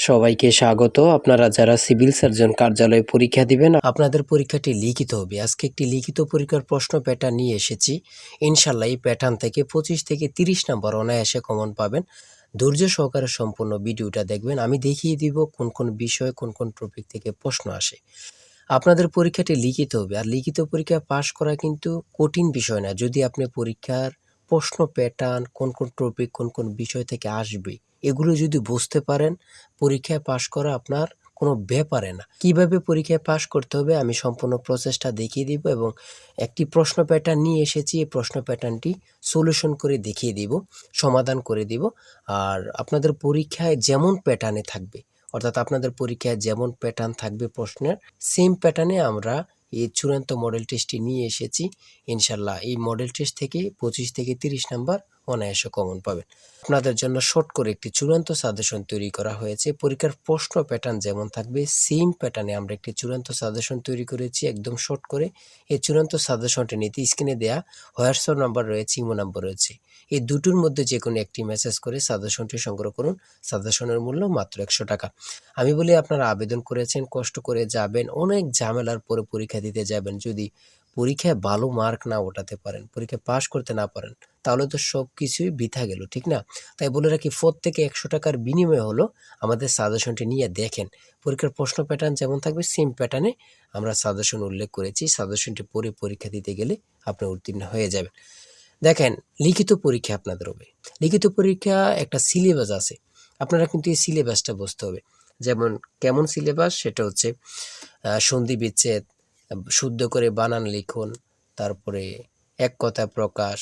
সবাইকে স্বাগত। আপনারা যারা সিভিল সার্জন কার্যালয়ে পরীক্ষা দিবেন, আপনাদের পরীক্ষাটি লিখিত হবে। আজকে একটি লিখিত পরীক্ষার প্রশ্ন প্যাটার্ন নিয়ে এসেছি। ইনশাল্লাহ এই প্যাটার্ন থেকে পঁচিশ থেকে তিরিশ নম্বর অনায়াসে কমন পাবেন। ধৈর্য সহকারে সম্পূর্ণ ভিডিওটা দেখবেন। আমি দেখিয়ে দিব কোন কোন বিষয় কোন কোন টপিক থেকে প্রশ্ন আসে। আপনাদের পরীক্ষাটি লিখিত হবে। আর লিখিত পরীক্ষা পাশ করা কিন্তু কঠিন বিষয় না। যদি আপনি পরীক্ষার প্রশ্ন প্যাটার্ন কোন কোন টপিক কোন কোন বিষয় থেকে আসবে এগুলো যদি বুঝতে পারেন, পরীক্ষায় পাশ করা আপনার কোনো ব্যাপারে না। কীভাবে পরীক্ষায় পাশ করতে হবে আমি সম্পূর্ণ প্রসেসটা দেখিয়ে দিব এবং একটি প্রশ্ন প্যাটার্ন নিয়ে এসেছি, এই প্রশ্ন প্যাটার্নটি সলিউশন করে দেখিয়ে দিব, সমাধান করে দিব। আর আপনাদের পরীক্ষায় যেমন প্যাটার্নে থাকবে, অর্থাৎ আপনাদের পরীক্ষায় যেমন প্যাটার্ন থাকবে প্রশ্নের সেম প্যাটার্নে আমরা এই চূড়ান্ত মডেল টেস্টটি নিয়ে এসেছি। ইনশাল্লাহ এই মডেল টেস্ট থেকে পঁচিশ থেকে তিরিশ নাম্বার অনায়াসে কমন পাবেন। আপনাদের জন্য শর্ট করে একটি চূড়ান্ত সাজেশন তৈরি করা হয়েছে। পরীক্ষার প্রশ্ন প্যাটার্ন যেমন থাকবে সেম প্যাটার্নে আমরা একটি চূড়ান্ত সাজেশন তৈরি করেছি। একদম শর্ট করে এই চূড়ান্ত সাজেশনটি নিতে স্ক্রিনে দেয়া হোয়াটসঅ্যাপ নাম্বার রয়েছে ইমো নাম্বার রয়েছে। এই দুটোর মধ্যে যে কোনো একটি মেসেজ করে সাজেশনটি সংগ্রহ করুন। সাজেশনের মূল্য মাত্র একশো টাকা। আমি বলি আপনারা আবেদন করেছেন, কষ্ট করে যাবেন, অনেক ঝামেলার পরে পরীক্ষা দিতে যাবেন। যদি পরীক্ষায় ভালো মার্ক না ওঠাতে পারেন পরীক্ষায় পাশ করতে না পারেন, তাহলে তো সব কিছুই বৃথা গেল, ঠিক না? তাই বলে রাখি, প্রত্যেকে একশো টাকার বিনিময়ে হলো আমাদের সাজেশনটি নিয়ে দেখেন। পরীক্ষার প্রশ্ন প্যাটার্ন যেমন থাকবে সেম প্যাটার্নে আমরা সাজেশন উল্লেখ করেছি। সাজেশনটি পরে পরীক্ষা দিতে গেলে আপনি উত্তীর্ণ হয়ে যাবেন। দেখেন, লিখিত পরীক্ষা আপনাদের হবে। লিখিত পরীক্ষা একটা সিলেবাস আছে। আপনারা কিন্তু এই সিলেবাসটা বুঝতে হবে। যেমন কেমন সিলেবাস সেটা হচ্ছে সন্ধি বিচ্ছেদ, শুদ্ধ করে বানান লিখুন, তারপরে এক কথা প্রকাশ,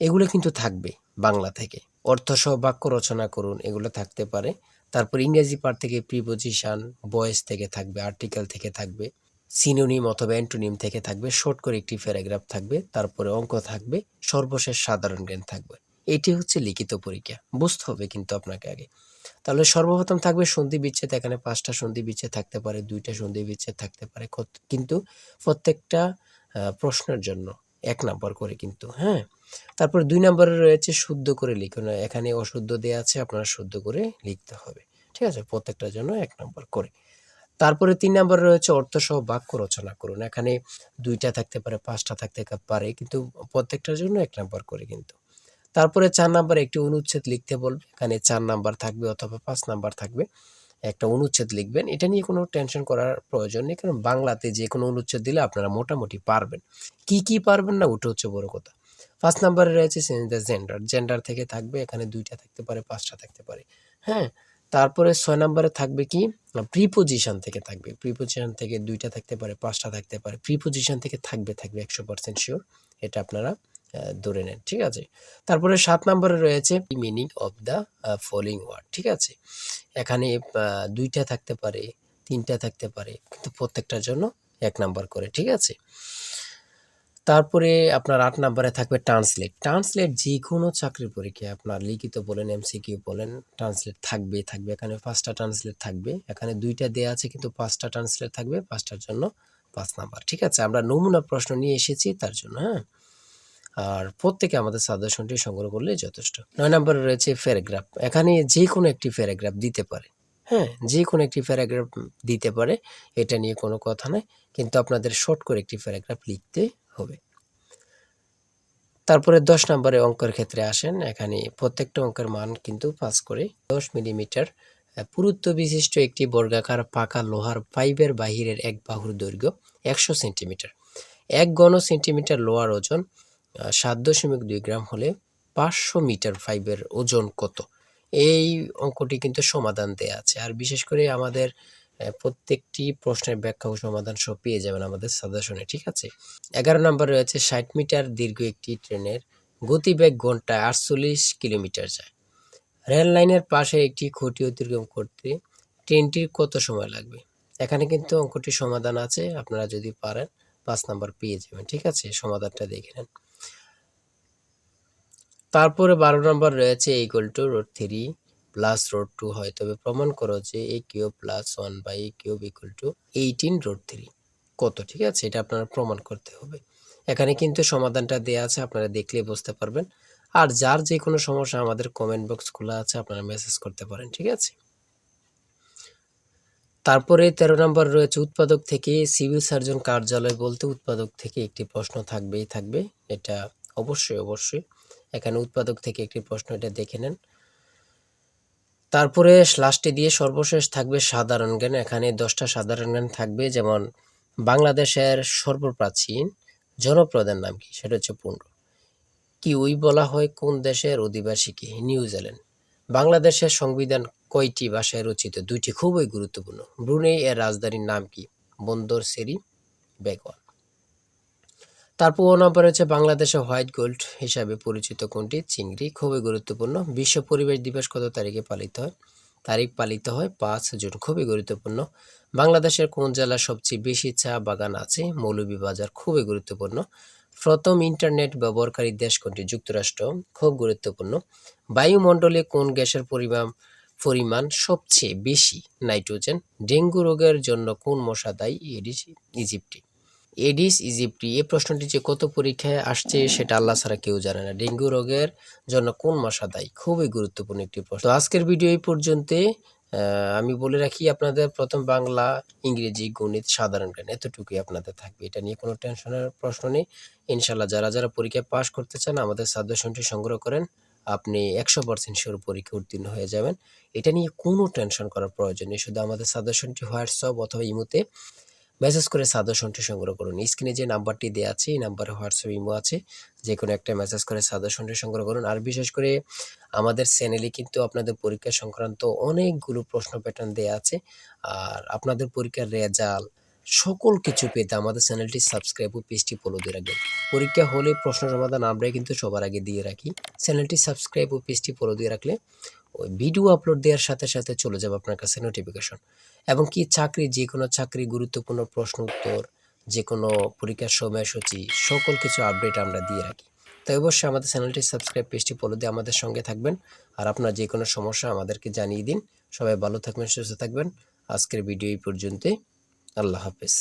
এগুলো কিন্তু থাকবে বাংলা থেকে। অর্থসহ বাক্য রচনা করুন, এগুলো থাকতে পারে। তারপর ইংরেজি পার্ট থেকে প্রিপোজিশন বয়েস থেকে থাকবে আর্টিকেল থেকে থাকবে। সিনোনিম অথবা অ্যান্টোনিম থেকে থাকবে, শর্ট করে একটি প্যারাগ্রাফ থাকবে, তারপরে অঙ্ক থাকবে, সর্বশেষ সাধারণ জ্ঞান থাকবে। এটি হচ্ছে লিখিত পরীক্ষা, বুঝতে হবে কিন্তু আপনাকে আগে। তাহলে সর্বপ্রথম থাকবে সন্ধি বিচ্ছেদ, এখানে পাঁচটা সন্ধি বিচ্ছেদ থাকতে পারে, দুইটা সন্ধি বিচ্ছেদ থাকতে পারে কিন্তু প্রত্যেকটা প্রশ্নের জন্য এক নাম্বার করে কিন্তু হ্যাঁ? তারপর দুই নম্বরে রয়েছে শুদ্ধ করে লিখুন, এখানে অশুদ্ধ দেওয়া আছে, আপনারা শুদ্ধ করে লিখতে হবে, ঠিক আছে? প্রত্যেকটার জন্য এক নম্বর করে। তারপরে তিন নম্বরে রয়েছে অর্থসহ বাক্য রচনা করুন। এখানে দুইটা থাকতে পারে, পাঁচটা থাকতে পারে, কিন্তু প্রত্যেকটার জন্য এক নম্বর করে কিন্তু। তারপরে চার নাম্বার একটি অনুচ্ছেদ লিখতে বলবে। এখানে চার নাম্বার থাকবে অথবা পাঁচ নাম্বার থাকবে। একটা অনুচ্ছেদ লিখবেন। এটা নিয়ে কোনো টেনশন করার প্রয়োজন নেই, কারণ বাংলাতে যে কোনো অনুচ্ছেদ দিলে আপনারা মোটামুটি পারবেন। কি কি পারবেন না, ওটা হচ্ছে বড় কথা। ফার্স্ট নাম্বারে রয়েছে জেন্ডার জেন্ডার থেকে থাকবে, এখানে দুইটা থাকতে পারে, পাঁচটা থাকতে পারে। হ্যাঁ তারপরে ছয় নম্বরে থাকবে কি? প্রিপোজিশন থেকে থাকবে। প্রিপোজিশন থেকে দুইটা থাকতে পারে, পাঁচটা থাকতে পারে। প্রিপোজিশন থেকে থাকবে থাকবে একশো পার্সেন্ট শিওর এটা আপনারা ধরে নেন, ঠিক আছে? তারপরে সাত নম্বরে রয়েছে meaning of the following word ঠিক আছে? এখানে দুইটা থাকতে পারে, তিনটা থাকতে পারে, কিন্তু প্রত্যেকটার জন্য এক নাম্বার করে, ঠিক আছে? তারপরে আপনার আট নাম্বারে থাকবে ট্রান্সলেট ট্রান্সলেট যে কোনো চাকরির পরীক্ষায় আপনার লিখিত বলেন এমসিকিউ বলেন ট্রান্সলেট থাকবে থাকবে। এখানে পাঁচটা ট্রান্সলেট থাকবে। এখানে দুইটা দেয়া আছে, কিন্তু পাঁচটা ট্রান্সলেট থাকবে, পাঁচটার জন্য পাঁচ নাম্বার। ঠিক আছে, আমরা নমুনা প্রশ্ন নিয়ে এসেছি, তার জন্য হ্যাঁ? আর প্রত্যেকে আমাদের সাজেশনটি সংগ্রহ করলে যথেষ্ট। নয় নম্বরে রয়েছে প্যারাগ্রাফ এখানে যে কোনো একটি প্যারাগ্রাফ দিতে পারে। হ্যাঁ যে কোনো একটি প্যারাগ্রাফ দিতে পারে, এটা নিয়ে কোনো কথা নয় কিন্তু আপনাদের শর্ট করে একটি প্যারাগ্রাফ লিখতে হবে। তারপরে দশ নম্বরে অঙ্কের ক্ষেত্রে আসেন, এখানে প্রত্যেকটা অঙ্কের মান কিন্তু পাস করে দশ মিলিমিটার পুরুত্ব বিশিষ্ট একটি বর্গাকার পাকা লোহার পাইপের বাহিরের এক বাহুর দৈর্ঘ্য একশো সেন্টিমিটার। এক ঘন সেন্টিমিটার লোহার ওজন সাত দশমিক দুই গ্রাম হলে পাঁচশো মিটার পাইপের ওজন কত? এই অঙ্কটি কিন্তু সমাধান দেয়া আছে। আর বিশেষ করে আমাদের প্রত্যেকটি প্রশ্নের ব্যাখ্যা ও সমাধান সব পেয়ে যাবেন আমাদের সাজেশনে, ঠিক আছে? এগারো নম্বর রয়েছে, ষাট মিটার দীর্ঘ একটি ট্রেনের গতিবেগ ঘন্টায় আটচল্লিশ কিলোমিটার যায়। রেল লাইনের পাশে একটি খুঁটি অতিক্রম করতে ট্রেনটির কত সময় লাগবে? এখানে কিন্তু অঙ্কটি সমাধান আছে, আপনারা যদি পারেন পাঁচ নাম্বার পেয়ে যাবেন, ঠিক আছে? সমাধানটা দেখে নেন। তারপরে বারো নম্বর রয়েছে equal to root three plus root two হয় তবে প্রমাণ করো যে a cube plus one by a cube equal to eighteen root three কত, ঠিক আছে? এটা আপনারা প্রমাণ করতে হবে। এখানে কিন্তু সমাধানটা দেওয়া আছে, আপনারা দেখলে বুঝতে পারবেন। আর যার যে কোনো সমস্যা আমাদের কমেন্ট বক্স খোলা আছে, আপনারা মেসেজ করতে পারেন, ঠিক আছে? তারপরে তেরো নম্বর রয়েছে, উৎপাদক থেকে সিভিল সার্জন কার্যালয় বলতে উৎপাদক থেকে একটি প্রশ্ন থাকবেই, থাকবে। এটা অবশ্যই অবশ্যই। এখানে উৎপাদক থেকে একটি প্রশ্ন এটা দেখে নেন। তারপরে লাস্টে দিয়ে সর্বশেষ থাকবে সাধারণ জ্ঞান। এখানে দশটা সাধারণ জ্ঞান থাকবে, যেমন বাংলাদেশের সর্বপ্রাচীন জনপ্রধান নাম কি? সেটা হচ্ছে পুণ্ড কি ওই বলা হয় কোন দেশের অধিবাসীকে নিউজিল্যান্ড। বাংলাদেশের সংবিধান কয়টি ভাষায় রচিত? দুইটি খুবই গুরুত্বপূর্ণ। ব্রুনেই এর রাজধানীর নাম কি? বন্দর সেরি, বেগওয়ান। তারপর নম্বর হচ্ছে বাংলাদেশে হোয়াইট গোল্ড হিসাবে পরিচিত কোনটি? চিংড়ি, খুবই গুরুত্বপূর্ণ। বিশ্ব পরিবেশ দিবস কত তারিখে পালিত হয়? তারিখ পালিত হয় পাঁচ জুন, খুবই গুরুত্বপূর্ণ। বাংলাদেশের কোন জেলার সবচেয়ে বেশি চা বাগান আছে? মৌলভীবাজার, খুবই গুরুত্বপূর্ণ। প্রথম ইন্টারনেট ব্যবহারকারী দেশ কোনটি? যুক্তরাষ্ট্র, খুব গুরুত্বপূর্ণ। বায়ুমণ্ডলে কোন গ্যাসের পরিমাণ পরিমাণ সবচেয়ে বেশি? নাইট্রোজেন, ডেঙ্গু রোগের জন্য কোন মশা দায়ী? ইজিপ্টি। এডিস ইজিপ্টি এই প্রশ্নটি যে কত পরীক্ষায় আসছে সেটা আল্লাহ ছাড়া কেউ জানে না। ডেঙ্গু রোগের জন্য কোন মশা দায়ী? খুবই গুরুত্বপূর্ণ একটি প্রশ্ন। তো আজকের ভিডিও এই পর্যন্ত আমি বলে রাখি আপনাদের প্রথম বাংলা ইংরেজি গণিত সাধারণ জ্ঞান এতটুকুই আপনাদের থাকবে। এটা নিয়ে কোনো টেনশনের প্রশ্ন নেই। ইনশাল্লাহ যারা যারা পরীক্ষায় পাশ করতে চান আমাদের সাজেশনটি সংগ্রহ করেন। আপনি একশো পার্সেন্ট শিওর পরীক্ষা উত্তীর্ণ হয়ে যাবেন। এটা নিয়ে কোনো টেনশন করার প্রয়োজন নেই। শুধু আমাদের সাজেশনটি হোয়াটসঅ্যাপ অথবা ইমোতে মেসেজ করে সাজেশনটি সংগ্রহ করুন। স্ক্রিনে যে নাম্বারটি দেওয়া আছে, এই নাম্বারে হোয়াটসঅ্যাপ ইমো আছে যে কোনো একটা মেসেজ করে সাজেশনটি সংগ্রহ করুন। আর বিশেষ করে আমাদের চ্যানেলে কিন্তু আপনাদের পরীক্ষা সংক্রান্ত অনেকগুলো প্রশ্ন প্যাটার্ন দেওয়া আছে। আর আপনাদের পরীক্ষার রেজাল্ট সকল কিছু পেতে আমাদের চ্যানেলটি সাবস্ক্রাইব ও পেজটি ফলো দিয়ে রাখবেন। পরীক্ষা হলে প্রশ্ন সমাধান আমরাই কিন্তু সবার আগে দিয়ে রাখি। চ্যানেলটি সাবস্ক্রাইব ও পেজটি ফলো দিয়ে রাখলে ওই ভিডিও আপলোড দেওয়ার সাথে সাথে চলে যাবে আপনার কাছে নোটিফিকেশন এবং কি চাকরি, যে কোনো চাকরি, গুরুত্বপূর্ণ প্রশ্ন উত্তর, যে কোনো পরীক্ষার সময়সূচি সকল কিছু আপডেট আমরা দিয়ে রাখি। তাই অবশ্যই আমাদের চ্যানেলটি সাবস্ক্রাইব পেজটি ফলো দিয়ে আমাদের সঙ্গে থাকবেন। আর আপনার যে কোনো সমস্যা আমাদেরকে জানিয়ে দিন। সবাই ভালো থাকবেন, সুস্থ থাকবেন। আজকের ভিডিও এই পর্যন্তই। আল্লাহ হাফেজ।